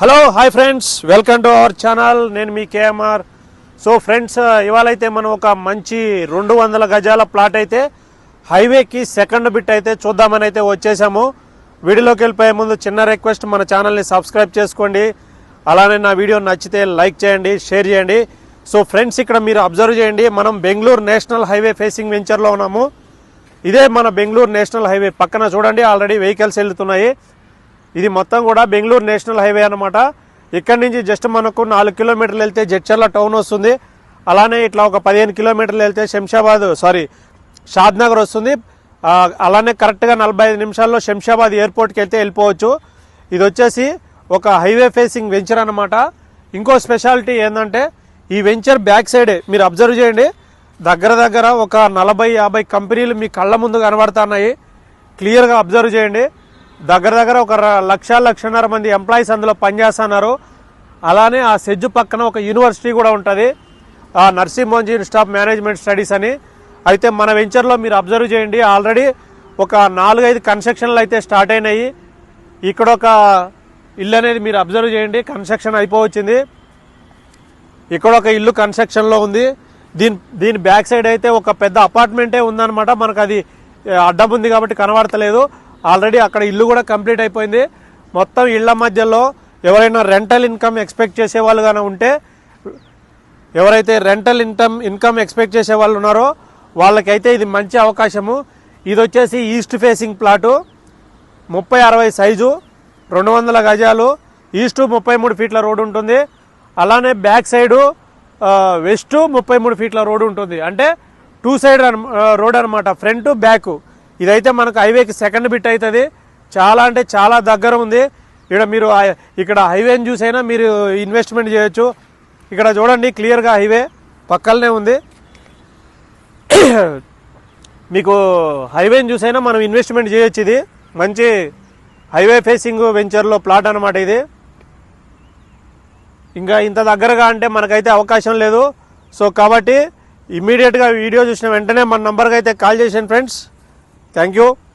Hello hi friends welcome to our channel నేను మీ KMR. So friends ఇవాళ అయితే మనం ఒక మంచి రెండు వందల గజాల ప్లాట్ అయితే హైవేకి సెకండ్ బిట్ అయితే చూద్దామని అయితే వచ్చేసాము. వీడియోలోకి వెళ్ళిపోయే ముందు చిన్న రిక్వెస్ట్ మన ఛానల్ని సబ్స్క్రైబ్ చేసుకోండి. అలానే నా వీడియో నచ్చితే లైక్ చేయండి షేర్ చేయండి. సో ఫ్రెండ్స్ ఇక్కడ మీరు అబ్జర్వ్ చేయండి మనం బెంగళూరు నేషనల్ హైవే ఫేసింగ్ వెంచర్లో ఉన్నాము. ఇదే మన బెంగళూరు నేషనల్ హైవే పక్కన చూడండి ఆల్రెడీ వెహికల్స్ వెళ్తున్నాయి. ఇది మొత్తం కూడా బెంగళూరు నేషనల్ హైవే అనమాట ఇక్కడి నుంచి జస్ట్ మనకు నాలుగు కిలోమీటర్లు వెళ్తే జడ్చర్ల టౌన్ వస్తుంది. అలానే ఇట్లా ఒక పదిహేను కిలోమీటర్లు వెళ్తే శంషాబాద్ సారీ షాద్నగర్ వస్తుంది. అలానే కరెక్ట్గా నలభై ఐదు నిమిషాల్లో శంషాబాద్ ఎయిర్పోర్ట్కి వెళ్తే వెళ్ళిపోవచ్చు. ఇది వచ్చేసి ఒక హైవే ఫేసింగ్ వెంచర్ అనమాట ఇంకో స్పెషాలిటీ ఏంటంటే ఈ వెంచర్ బ్యాక్ సైడే మీరు అబ్జర్వ్ చేయండి. దగ్గర దగ్గర ఒక నలభై యాభై కంపెనీలు మీ కళ్ళ ముందు కనబడుతున్నాయి. క్లియర్గా అబ్జర్వ్ చేయండి. దగ్గర దగ్గర ఒక లక్ష లక్షన్నర మంది ఎంప్లాయీస్ అందులో పనిచేస్తున్నారు. అలానే ఆ సెజ్జు పక్కన ఒక యూనివర్సిటీ కూడా ఉంటుంది. ఆ Narsee Monjee institute of management studies అని. అయితే మన వెంచర్లో మీరు అబ్జర్వ్ చేయండి. ఆల్రెడీ ఒక నాలుగైదు కన్స్ట్రక్షన్లు అయితే స్టార్ట్ అయినాయి. ఇక్కడ ఒక ఇల్లు అనేది మీరు అబ్జర్వ్ చేయండి. కన్స్ట్రక్షన్ అయిపోవచ్చింది. ఇక్కడ ఒక ఇల్లు కన్స్ట్రక్షన్లో ఉంది. దీని దీని బ్యాక్ సైడ్ అయితే ఒక పెద్ద అపార్ట్మెంటే ఉందన్నమాట. మనకు అది అడ్డం ఉంది కాబట్టి కనబడతలేదు. ఆల్రెడీ అక్కడ ఇల్లు కూడా కంప్లీట్ అయిపోయింది. మొత్తం ఇళ్ళ మధ్యలో ఎవరైనా రెంటల్ ఇన్కమ్ ఎక్స్పెక్ట్ చేసేవాళ్ళు కానీ ఉంటే ఎవరైతే రెంటల్ ఇన్కమ్ ఇన్కమ్ ఎక్స్పెక్ట్ చేసే వాళ్ళు ఉన్నారో వాళ్ళకైతే ఇది మంచి అవకాశము. ఇది వచ్చేసి ఈస్ట్ ఫేసింగ్ ప్లాటు ముప్పై అరవై సైజు రెండు వందల గజాలు ఈస్టు ముప్పై మూడు ఫీట్ల రోడ్డు ఉంటుంది. అలానే బ్యాక్ సైడు వెస్ట్ ముప్పై మూడు ఫీట్ల రోడ్డు ఉంటుంది. అంటే టూ సైడ్ అన్- రోడ్ అనమాట ఫ్రంట్ బ్యాక్ ఇదైతే మనకు హైవేకి సెకండ్ బిట్ అవుతుంది చాలా అంటే చాలా దగ్గర ఉంది. ఇక్కడ మీరు ఇక్కడ హైవేని చూసైనా మీరు ఇన్వెస్ట్మెంట్ చేయొచ్చు. ఇక్కడ చూడండి క్లియర్గా హైవే పక్కలనే ఉంది. మీకు హైవేని చూసైనా మనం ఇన్వెస్ట్మెంట్ చేయొచ్చు ఇది. మంచి హైవే ఫేసింగ్ వెంచర్లో ప్లాట్ అనమాట ఇది. ఇంకా ఇంత దగ్గరగా అంటే మనకైతే అవకాశం లేదు. సో కాబట్టి ఇమ్మీడియట్గా వీడియో చూసిన వెంటనే మన నంబర్కి అయితే కాల్ చేసాను ఫ్రెండ్స్ താങ്ക്